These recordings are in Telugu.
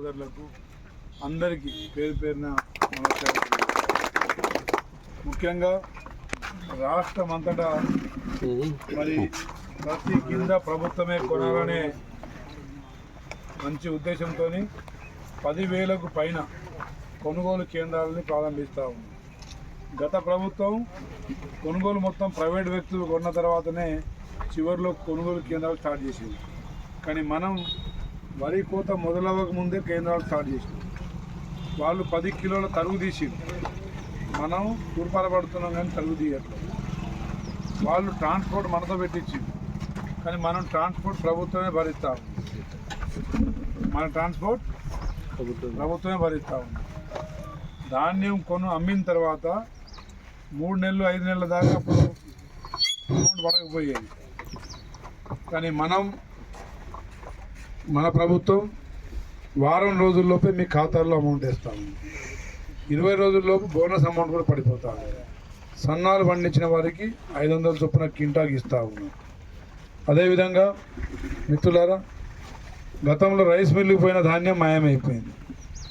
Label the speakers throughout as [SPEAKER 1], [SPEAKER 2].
[SPEAKER 1] సోదరులకు అందరికీ పేరు పేరున నమస్కారం. ముఖ్యంగా రాష్ట్రం అంతటా మరి ప్రతి కింద ప్రభుత్వమే కొనాలనే మంచి ఉద్దేశంతో పదివేలకు పైన కొనుగోలు కేంద్రాలని ప్రారంభిస్తాము ఉంది గత ప్రభుత్వం కొనుగోలు మొత్తం ప్రైవేట్ వ్యక్తులు కొన్న తర్వాతనే చివరిలో కొనుగోలు కేంద్రాలు స్టార్ట్ చేసింది. కానీ మనం వరి కోత మొదలవ్వక ముందే కేంద్రాలు స్టార్ట్ చేసింది వాళ్ళు పది కిలోల తరుగు తీసింది మనం తూర్పారపడుతున్నాం కానీ తరుగు తీయట్లేదు. వాళ్ళు ట్రాన్స్పోర్ట్ మనతో పెట్టించింది కానీ మనం ట్రాన్స్పోర్ట్ ప్రభుత్వమే భరిస్తాం మన ట్రాన్స్పోర్ట్ ప్రభుత్వమే. భరిస్తా ఉంది ధాన్యం కొను అమ్మిన తర్వాత మూడు నెలలు ఐదు నెలల దాకా అప్పుడు అమౌంట్ పడకపోయేది. కానీ మనం మన ప్రభుత్వం వారం రోజుల్లోపే మీ ఖాతాల్లో అమౌంట్ వేస్తాము. ఇరవై రోజుల్లోపు బోనస్ అమౌంట్ కూడా పడిపోతా సన్నాలు పండించిన వారికి ఐదు వందల చొప్పున కింటాకి ఇస్తా ఉన్నాం అదేవిధంగా మిత్రులారా గతంలో రైస్ మిల్లుకి పోయిన ధాన్యం మాయమైపోయింది.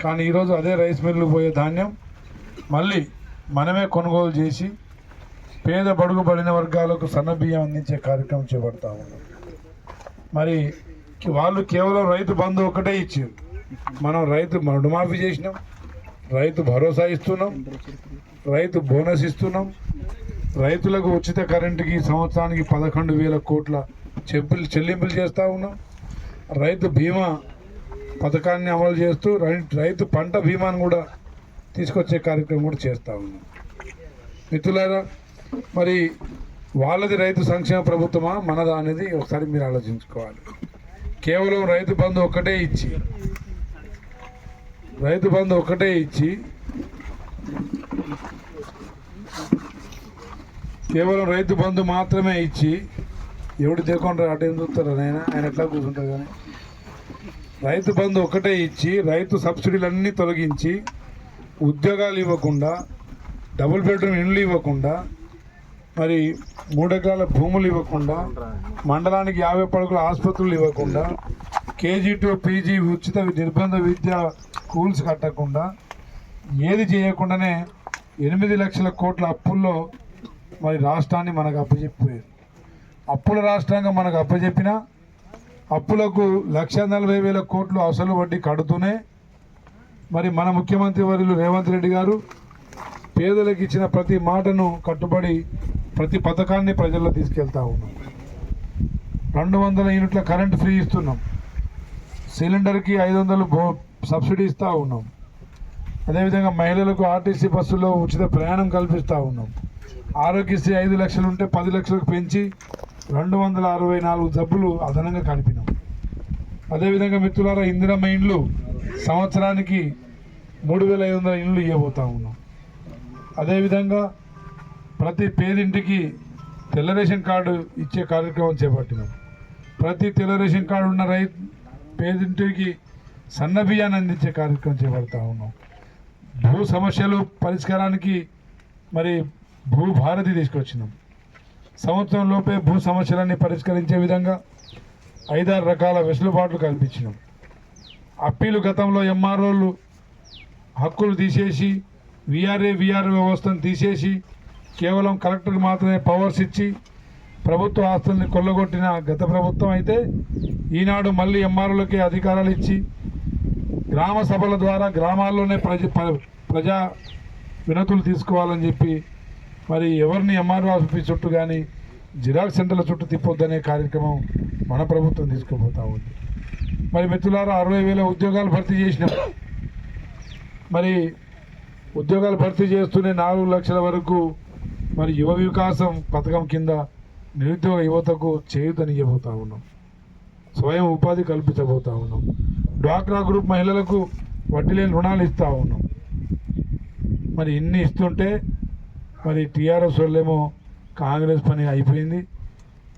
[SPEAKER 1] కానీ ఈరోజు అదే రైస్ మిల్లుకు పోయే ధాన్యం మళ్ళీ మనమే కొనుగోలు చేసి పేద బడుగుబడిన వర్గాలకు సన్న బియ్యం అందించే కార్యక్రమం చేపడతా ఉన్నాం. మరి వాళ్ళు కేవలం రైతు బంధు ఒకటే ఇచ్చారు. మనం రైతు రుణమాఫీ చేసినాం రైతు భరోసా ఇస్తున్నాం రైతు బోనస్ ఇస్తున్నాం. రైతులకు ఉచిత కరెంటుకి సంవత్సరానికి పదకొండు వేల కోట్ల చెప్పులు చెల్లింపులు చేస్తూ ఉన్నాం. రైతు బీమా పథకాన్ని అమలు చేస్తూ రై- రైతు పంట బీమాను కూడా తీసుకొచ్చే కార్యక్రమం కూడా చేస్తూ ఉన్నాం. మిత్రులారా మరి వాళ్ళది రైతు సంక్షేమ ప్రభుత్వమా? మనదా అనేది ఒకసారి మీరు ఆలోచించుకోవాలి. కేవలం రైతు బంధు ఒక్కటే ఇచ్చి రైతు బంధు ఒకటే ఇచ్చి కేవలం రైతు బంధు మాత్రమే ఇచ్చి ఎవడు దేకుండా అటు ఏం చూస్తారా ఆయన ఆయన ఎట్లా కూర్చుంటారు కానీ? రైతు బంధు ఒకటే ఇచ్చి రైతు సబ్సిడీలన్నీ తొలగించి ఉద్యోగాలు ఇవ్వకుండా డబుల్ బెడ్రూమ్ ఇండ్లు ఇవ్వకుండా మరి మూడెకరాల భూములు ఇవ్వకుండా మండలానికి యాభై పడకల ఆసుపత్రులు ఇవ్వకుండా కేజీ టు పీజీ ఉచిత నిర్బంధ విద్య స్కూల్స్ కట్టకుండా ఏది చేయకుండానే ఎనిమిది లక్షల కోట్ల అప్పుల్లో మరి రాష్ట్రాన్ని మనకు అప్పచెప్పిపోయారు అప్పుల రాష్ట్రంగా మనకు అప్పచెప్పిన అప్పులకు లక్ష నలభై వేల కోట్లు అసలు వడ్డీ కడుతూనే మరి మన ముఖ్యమంత్రి వర్యులు రేవంత్ రెడ్డి గారు పేదలకు ఇచ్చిన ప్రతి మాటను కట్టుబడి ప్రతి పథకాన్ని ప్రజల్లో తీసుకెళ్తా ఉన్నాం. రెండు వందల యూనిట్ల కరెంట్ ఫ్రీ ఇస్తున్నాం. సిలిండర్కి ఐదు వందలు బో సబ్సిడీ ఇస్తూ ఉన్నాం. అదేవిధంగా మహిళలకు ఆర్టీసీ బస్సులో ఉచిత ప్రయాణం కల్పిస్తూ ఉన్నాం. ఆరోగ్యశ్రీ ఐదు లక్షలు ఉంటే పది లక్షలకు పెంచి రెండు వందల అరవై నాలుగు జబ్బులు అదనంగా కలిపినాం అదేవిధంగా మిత్రులారా ఇందిరమ్మ ఇండ్లు సంవత్సరానికి మూడు వేల ఐదు వందల ఇండ్లు ఇవ్వబోతూ ఉన్నాం. అదేవిధంగా ప్రతి పేదింటికి తెల్ల రేషన్ కార్డు ఇచ్చే కార్యక్రమం చేపట్టినాం. ప్రతి తెల్ల రేషన్ కార్డు ఉన్న రైతు పేదింటికి సన్న బియ్యాన్ని అందించే కార్యక్రమం చేపడతా ఉన్నాం. భూ సమస్యలు పరిష్కారానికి మరి భూ భారతి తీసుకొచ్చినాం. సంవత్సరం లోపే భూ సమస్యలన్నీ పరిష్కరించే విధంగా ఐదారు రకాల వెసులుబాట్లు కల్పించినాం. అప్పీలు గతంలో ఎంఆర్ఓలు హక్కులు తీసేసి విఆర్ఏ విఆర్ వ్యవస్థను తీసేసి కేవలం కలెక్టర్కి మాత్రమే పవర్స్ ఇచ్చి ప్రభుత్వ ఆస్తుల్ని కొల్లగొట్టిన గత ప్రభుత్వం అయితే ఈనాడు మళ్ళీ ఎంఆర్ఓలకి అధికారాలు ఇచ్చి గ్రామ సభల ద్వారా గ్రామాల్లోనే ప్రజ ప్రజా వినతులు తీసుకోవాలని చెప్పి మరి ఎవరిని ఎంఆర్ఓ ఆఫీస్ చుట్టూ కానీ జిరాక్స్ సెంటర్ల చుట్టూ తిప్పొద్దనే కార్యక్రమం మన ప్రభుత్వం తీసుకుపోతా ఉంది. మరి మిత్రులారా అరవై వేల ఉద్యోగాలు భర్తీ చేసినాం. మరి ఉద్యోగాలు భర్తీ చేస్తూనే నాలుగు లక్షల వరకు మరి యువ వికాసం పథకం కింద నిరుద్యోగ యువతకు చేయుతనియబోతా ఉన్నాం. స్వయం ఉపాధి కల్పించబోతా ఉన్నాం. డ్వాక్రా గ్రూప్ మహిళలకు వడ్డీ లేని రుణాలు ఇస్తూ ఉన్నాం. మరి ఇన్ని ఇస్తుంటే మరి టీఆర్ఎస్ వాళ్ళేమో కాంగ్రెస్ పని అయిపోయింది.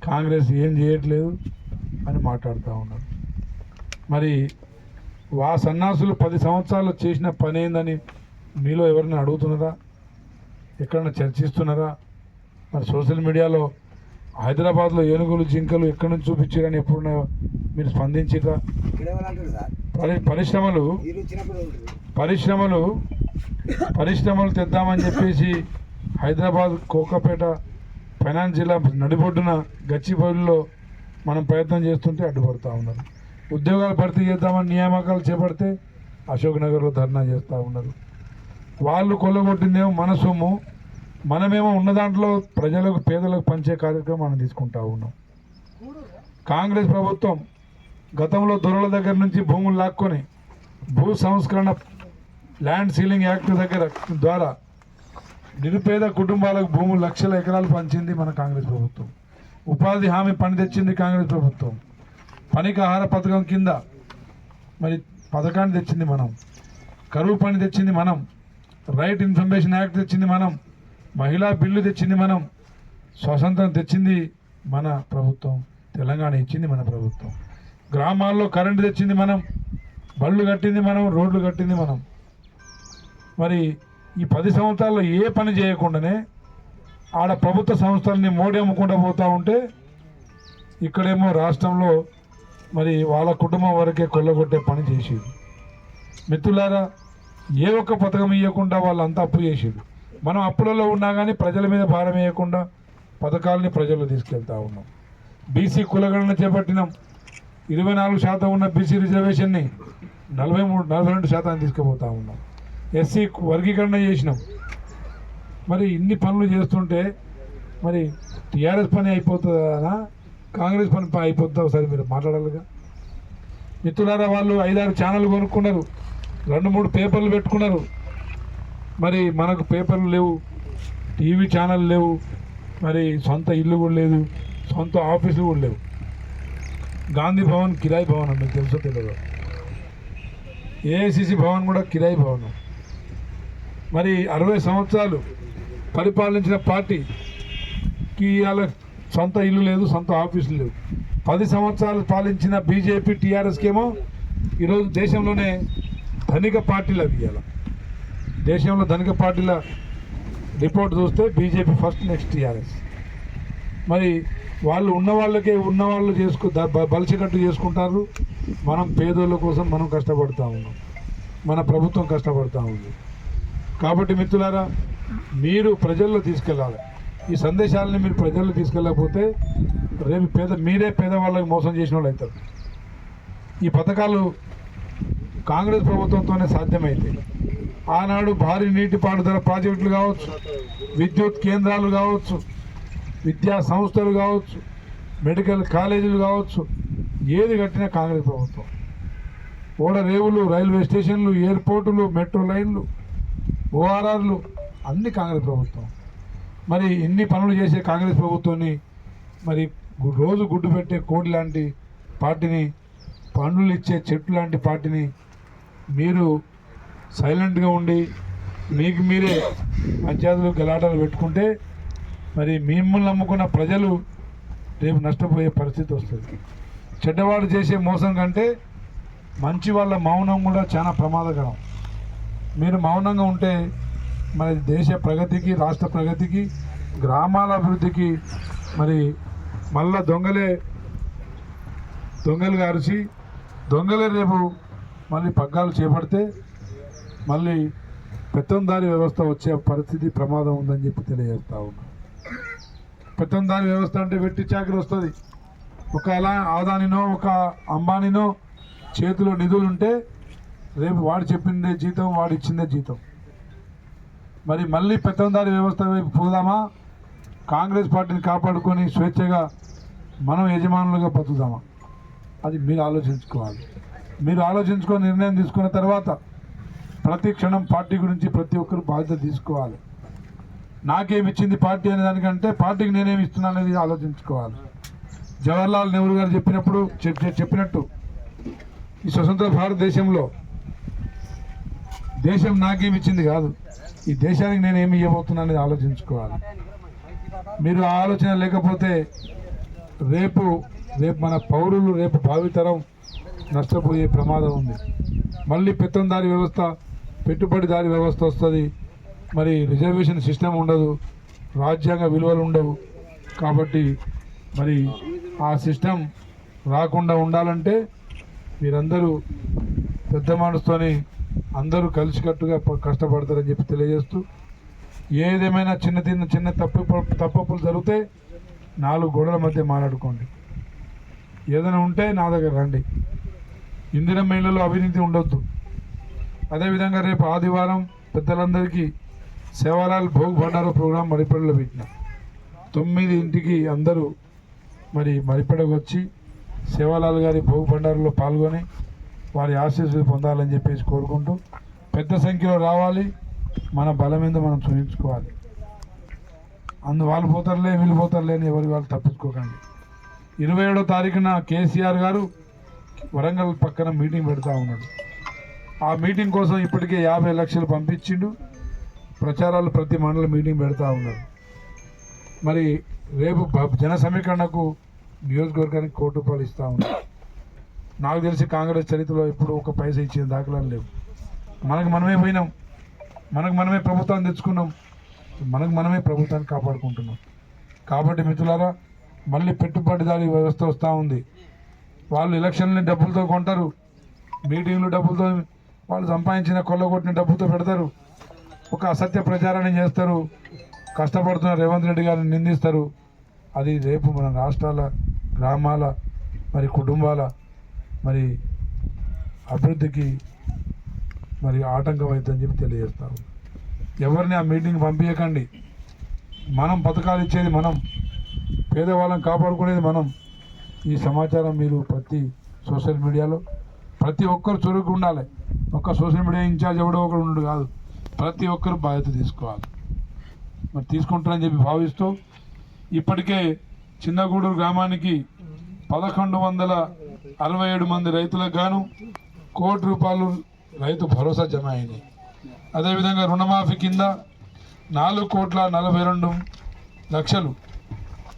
[SPEAKER 1] కాంగ్రెస్ ఏం చేయట్లేదు అని మాట్లాడుతూ ఉన్నారు. మరి వా సన్నాసులు పది సంవత్సరాలు చేసిన పని ఏందని మీలో ఎవరిని అడుగుతున్నారా ఎక్కడన్నా చర్చిస్తున్నారా? మరి సోషల్ మీడియాలో హైదరాబాద్లో ఏనుగులు జింకలు ఎక్కడి నుంచి చూపించారని ఎప్పుడన్నా మీరు స్పందించిరా? పరి పరిశ్రమలు పరిశ్రమలు పరిశ్రమలు తెద్దామని చెప్పేసి హైదరాబాద్ కోకపేట ఫైనాన్స్ జిల్లా నడిబొడ్డున గచ్చిబౌలిలో మనం ప్రయత్నం చేస్తుంటే అడ్డుపడతా ఉన్నారు. ఉద్యోగాలు భర్తీ చేద్దామని నియామకాలు చేపడితే అశోక్ నగర్లో ధర్నా చేస్తూ ఉన్నారు. వాళ్ళు కొల్లగొట్టిందేమో మన సొమ్ము. మనమేమో ఉన్న దాంట్లో ప్రజలకు పేదలకు పంచే కార్యక్రమం మనం తీసుకుంటా ఉన్నాం. కాంగ్రెస్ ప్రభుత్వం గతంలో దొరల దగ్గర నుంచి భూములు లాక్కొని భూ సంస్కరణ ల్యాండ్ సీలింగ్ యాక్ట్ దగ్గర ద్వారా నిరుపేద కుటుంబాలకు భూములు లక్షల ఎకరాలు పంచింది మన కాంగ్రెస్ ప్రభుత్వం. ఉపాధి హామీ పని తెచ్చింది కాంగ్రెస్ ప్రభుత్వం. పనికి ఆహార పథకం కింద మరి పథకాన్ని తెచ్చింది మనం. కరువు పని తెచ్చింది మనం. రైట్ ఇన్ఫర్మేషన్ యాక్ట్ తెచ్చింది మనం మహిళా బిల్లు తెచ్చింది మనం స్వతంత్రం తెచ్చింది మన ప్రభుత్వం తెలంగాణ ఇచ్చింది మన ప్రభుత్వం. గ్రామాల్లో కరెంటు తెచ్చింది మనం బళ్ళు కట్టింది మనం రోడ్లు కట్టింది మనం. మరి ఈ పది సంవత్సరాల్లో ఏ పని చేయకుండానే ఆడ ప్రభుత్వ సంస్థల్ని మోడీ అమ్ముకుంటూ పోతూ ఉంటే ఇక్కడేమో రాష్ట్రంలో మరి వాళ్ళ కుటుంబం వరకే కొల్లగొట్టే పని చేసేది. మిత్రులారా ఏ ఒక్క పథకం ఇవ్వకుండా వాళ్ళంతా అప్పు చేసేది మనం అప్పులలో ఉన్నా కానీ ప్రజల మీద భారం వేయకుండా పథకాలని ప్రజలు తీసుకెళ్తా ఉన్నాం. బీసీ కులగణన చేపట్టినాం. ఇరవై నాలుగు శాతం ఉన్న బీసీ రిజర్వేషన్ని నలభై మూడు నలభై రెండు శాతాన్ని తీసుకుపోతా ఉన్నాం. ఎస్సీ వర్గీకరణ చేసినాం. మరి ఇన్ని పనులు చేస్తుంటే మరి టీఆర్ఎస్ పని అయిపోతుందా? కాంగ్రెస్ పని అయిపోతుందా? ఒకసారి మీరు మాట్లాడాలిగా. మిత్రులారా వాళ్ళు ఐదారు ఛానల్ కొనుక్కున్నారు. రెండు మూడు పేపర్లు పెట్టుకున్నారు. మరి మనకు పేపర్లు లేవు టీవీ ఛానల్ లేవు మరి సొంత ఇల్లు కూడా లేదు సొంత ఆఫీసులు కూడా లేవు. గాంధీ భవన్ కిరాయి భవనం మీకు తెలుసో తెలియదు ఏఐసిసి భవన్ కూడా కిరాయి భవనం. మరి అరవై సంవత్సరాలు పరిపాలించిన పార్టీకి ఇవాళ సొంత ఇల్లు లేదు సొంత ఆఫీసులు లేవు. పది సంవత్సరాలు పాలించిన బీజేపీ టీఆర్ఎస్కి ఏమో ఈరోజు దేశంలోనే ధనిక పార్టీలు అవి ఇవాళ దేశంలో ధనిక పార్టీల రిపోర్ట్ చూస్తే బీజేపీ ఫస్ట్ నెక్స్ట్ టీఆర్ఎస్. మరి వాళ్ళు ఉన్న వాళ్ళకే ఉన్న వాళ్ళు చేసుకు బలిసికట్టు చేసుకుంటారు. మనం పేదోళ్ళ కోసం మనం కష్టపడుతూ ఉన్నాం. మన ప్రభుత్వం కష్టపడుతూ ఉంది. కాబట్టి మిత్రులారా మీరు ప్రజల్లో తీసుకెళ్ళాలి. ఈ సందేశాలని మీరు ప్రజల్లో తీసుకెళ్ళకపోతే రేపు పేద మీరే పేదవాళ్ళకి మోసం చేసిన వాళ్ళు అవుతారు. ఈ పథకాలు కాంగ్రెస్ ప్రభుత్వంతోనే సాధ్యమైంది. ఆనాడు భారీ నీటిపారుదల ప్రాజెక్టులు కావచ్చు విద్యుత్ కేంద్రాలు కావచ్చు విద్యా సంస్థలు కావచ్చు మెడికల్ కాలేజీలు కావచ్చు ఏది కట్టినా కాంగ్రెస్ ప్రభుత్వం. ఓడరేవులు రైల్వే స్టేషన్లు ఎయిర్పోర్టులు మెట్రో లైన్లు ఓఆర్ఆర్లు అన్ని కాంగ్రెస్ ప్రభుత్వం. మరి ఇన్ని పనులు చేసే కాంగ్రెస్ ప్రభుత్వాన్ని మరి రోజు గుడ్డు పెట్టే కోడి లాంటి పార్టీని పనులు ఇచ్చే చెట్టు లాంటి పార్టీని మీరు సైలెంట్గా ఉండి మీకు మీరే పంచాయతీలు గలాటాలు పెట్టుకుంటే మరి మిమ్మల్ని నమ్ముకున్న ప్రజలు రేపు నష్టపోయే పరిస్థితి వస్తుంది. చెడ్డవాడు చేసే మోసం కంటే మంచి వాళ్ళ మౌనం కూడా చాలా ప్రమాదకరం. మీరు మౌనంగా ఉంటే మరి దేశ ప్రగతికి రాష్ట్ర ప్రగతికి గ్రామాల అభివృద్ధికి మరి మళ్ళా దొంగలే దొంగలుగా అరిచి దొంగలే రేపు మళ్ళీ పగ్గాలు చేపడితే మళ్ళీ పెత్తందారి వ్యవస్థ వచ్చే పరిస్థితి ప్రమాదం ఉందని చెప్పి తెలియజేస్తా ఉన్నా. పెత్తందారి వ్యవస్థ అంటే వెట్టి చాకరి వస్తుంది. ఒక అలా ఆదానినో ఒక అంబానీనో చేతిలో నిధులు ఉంటే రేపు వాడు చెప్పిందే జీతం వాడు ఇచ్చిందే జీతం. మరి మళ్ళీ పెత్తందారి వ్యవస్థ వైపు పోదామా? కాంగ్రెస్ పార్టీని కాపాడుకొని స్వేచ్ఛగా మనం యజమానులుగా బతుకుదామా? అది మీరు ఆలోచించుకోవాలి. మీరు ఆలోచించుకొని నిర్ణయం తీసుకున్న తర్వాత ప్రతి క్షణం పార్టీ గురించి ప్రతి ఒక్కరు బాధ్యత తీసుకోవాలి. నాకేమిచ్చింది పార్టీ అనే దానికంటే పార్టీకి నేనేమి ఇస్తున్నా అనేది ఆలోచించుకోవాలి. జవహర్లాల్ నెహ్రూ గారు చెప్పినప్పుడు చెప్పినట్టు ఈ స్వతంత్ర భారతదేశంలో దేశం నాకేమి ఇచ్చింది కాదు ఈ దేశానికి నేను ఏమి ఇవ్వబోతున్నా అనేది ఆలోచించుకోవాలి. మీరు ఆ ఆలోచన లేకపోతే రేపు రేపు మన పౌరులు రేపు భావితరం నష్టపోయే ప్రమాదం ఉంది. మళ్ళీ పెత్తందారి వ్యవస్థ పెట్టుబడిదారి వ్యవస్థ వస్తుంది. మరి రిజర్వేషన్ సిస్టమ్ ఉండదు. రాజ్యాంగ విలువలు ఉండవు. కాబట్టి మరి ఆ సిస్టమ్ రాకుండా ఉండాలంటే మీరందరూ పెద్ద మనసుతోని అందరూ కలిసికట్టుగా కష్టపడతారని చెప్పి తెలియజేస్తూ ఏదేమైనా చిన్న చిన్న చిన్న తప్పు తప్పప్పులు జరిగితే నాలుగు గోడల మధ్య మాట్లాడుకోండి. ఏదైనా ఉంటే నా దగ్గర రండి. ఇందిరా మహిళలు అవినీతి ఉండొద్దు. అదేవిధంగా రేపు ఆదివారం పెద్దలందరికీ సేవాలాల్ భోగ్ భండారు ప్రోగ్రాం మరిపడలో పెట్టిన. తొమ్మిది ఇంటికి అందరూ మరి మరిపేడకు వచ్చి సేవాలాల్ గారి భోగ్ భండారులో పాల్గొని వారి ఆశీస్సులు పొందాలని చెప్పేసి కోరుకుంటూ పెద్ద సంఖ్యలో రావాలి. మన బలం మీద మనం చూపించుకోవాలి అందు వాళ్ళు పోతారులే వీళ్ళు పోతారులే అని ఎవరి వాళ్ళు తప్పించుకోకండి. ఇరవై ఏడో తారీఖున కేసీఆర్ గారు వరంగల్ పక్కన మీటింగ్ పెడతా ఉన్నాడు. ఆ మీటింగ్ కోసం ఇప్పటికే యాభై లక్షలు పంపించిండు. ప్రచారాలు ప్రతి మండల మీటింగ్ పెడతా ఉన్నారు మరి రేపు జన సమీకరణకు నియోజకవర్గానికి కోటి రూపాయలు ఇస్తూ ఉన్నారు నాకు తెలిసి కాంగ్రెస్ చరిత్రలో ఎప్పుడు ఒక పైస ఇచ్చిన దాఖలాలు లేవు. మనకు మనమే పోయినాం. మనకు మనమే ప్రభుత్వాన్ని తెచ్చుకున్నాం. మనకు మనమే ప్రభుత్వాన్ని కాపాడుకుంటున్నాం. కాబట్టి మిత్రులారా మళ్ళీ పెట్టుబడిదారి వ్యవస్థ వస్తూ ఉంది. వాళ్ళు ఎలక్షన్లు డబ్బులతో కొంటారు. మీటింగ్లు డబ్బులతో వాళ్ళు సంపాదించిన కొల్లగొట్టిన డబ్బులతో పెడతారు. ఒక అసత్య ప్రచారాన్ని చేస్తారు. కష్టపడుతున్న రేవంత్ రెడ్డి గారిని నిందిస్తారు. అది రేపు మన రాష్ట్రాల గ్రామాల మరి కుటుంబాల మరి అభివృద్ధికి మరి ఆటంకం అవుతుందని చెప్పి తెలియజేస్తాను ఎవరిని ఆ మీటింగ్ పంపించకండి మనం పథకాలు ఇచ్చేది మనం. పేదవాళ్ళని కాపాడుకునేది మనం. ఈ సమాచారం మీరు ప్రతి సోషల్ మీడియాలో ప్రతి ఒక్కరు చురుకు ఉండాలి. ఒక్క సోషల్ మీడియా ఇన్ఛార్జ్ ఎవడో ఒకడు ఉండడు కాదు. ప్రతి ఒక్కరు బాధ్యత తీసుకోవాలి. మరి తీసుకుంటారని చెప్పి భావిస్తూ ఇప్పటికే చిన్నగూడూరు గ్రామానికి పదకొండు వందల అరవై ఏడు మంది రైతులకు గాను కోటి రూపాయలు రైతు భరోసా జమ అయినాయి అదేవిధంగా రుణమాఫీ కింద నాలుగు కోట్ల నలభై రెండు లక్షలు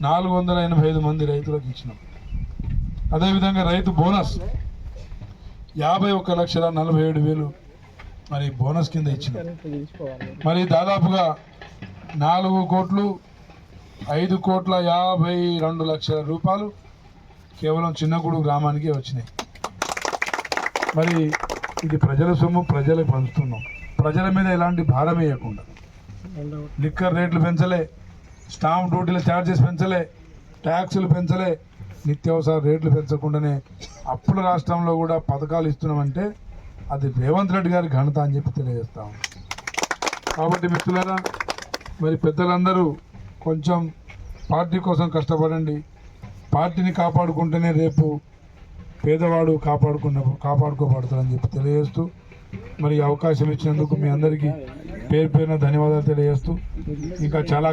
[SPEAKER 1] నాలుగు వందల ఎనభై ఐదు మంది రైతులకు ఇచ్చినాం. అదేవిధంగా రైతు బోనస్ యాభై ఒక్క లక్షల నలభై ఏడు వేలు మరి బోనస్ కింద ఇచ్చిన మరి దాదాపుగా నాలుగు కోట్లు ఐదు కోట్ల యాభై రెండు లక్షల రూపాయలు కేవలం చిన్నగూడు గ్రామానికి వచ్చినాయి. మరి ఇది ప్రజల సొమ్ము ప్రజలకు పంచుతున్నాం. ప్రజల మీద ఎలాంటి భారం వేయకుండా. లిక్కర్ రేట్లు పెంచలే స్టాంప్ డ్యూటీల ఛార్జెస్ పెంచలే ట్యాక్సులు పెంచలే నిత్యావసర రేట్లు పెంచకుండానే అప్పుల రాష్ట్రంలో కూడా పథకాలు ఇస్తున్నామంటే అది రేవంత్ రెడ్డి గారి ఘనత అని చెప్పి తెలియజేస్తాం. కాబట్టి మిత్రులారా మరి పెద్దలందరూ కొంచెం పార్టీ కోసం కష్టపడండి. పార్టీని కాపాడుకుంటేనే రేపు పేదవాడు కాపాడుకున్న కాపాడుకోబడతాడని చెప్పి తెలియజేస్తూ మరి అవకాశం ఇచ్చినందుకు మీ అందరికీ పేరు పేరున ధన్యవాదాలు తెలియజేస్తూ ఇంకా చాలా